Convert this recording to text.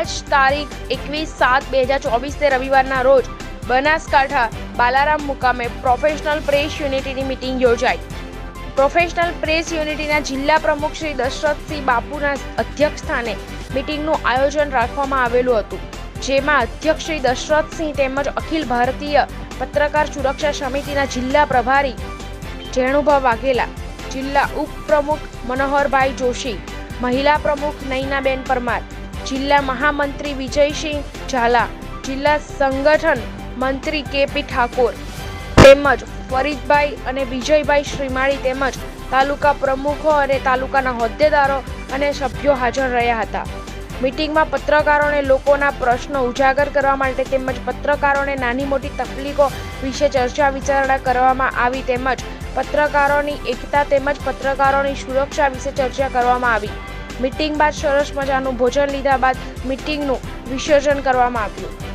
આજ તારીખ એકવીસ સાત બે હજાર ચોવીસને રવિવારના રોજ બનાસકાંઠા બાલારામ મુકામે પ્રોફેશનલ પ્રેસ યુનિટીની મિટિંગ યોજાઈ. પ્રોફેશનલ પ્રેસ યુનિટીના જિલ્લા પ્રમુખ શ્રી દશરથસિંહ બાપુના અધ્યક્ષ સ્થાને મિટિંગનું આયોજન રાખવામાં આવેલું હતું, જેમાં અધ્યક્ષ શ્રી દશરથસિંહ તેમજ અખિલ ભારતીય પત્રકાર સુરક્ષા સમિતિના જિલ્લા પ્રભારી જેણુભા વાઘેલા, જિલ્લા ઉપપ્રમુખ મનોહરભાઈ જોશી, મહિલા પ્રમુખ નૈનાબેન પરમાર જિલ્લા મહામંત્રી વિજયસિંહ ઝાલા, જિલ્લા સંગઠન મંત્રી કેપી ઠાકોર તેમજ ફરીદભાઈ અને વિજયભાઈ શ્રીમાળી તેમજ તાલુકા પ્રમુખો અને તાલુકાના હોદ્દેદારો અને સભ્યો હાજર રહ્યા હતા. મિટિંગમાં પત્રકારોને લોકોના પ્રશ્નો ઉજાગર કરવા માટે તેમજ પત્રકારોને નાની મોટી તકલીફો વિશે ચર્ચા વિચારણા કરવામાં આવી તેમજ પત્રકારોની એકતા તેમજ પત્રકારોની સુરક્ષા વિશે ચર્ચા કરવામાં આવી. મિટિંગ બાદ સરસ મજાનું ભોજન લીધા બાદ મિટિંગનું વિસર્જન કરવામાં આવ્યું.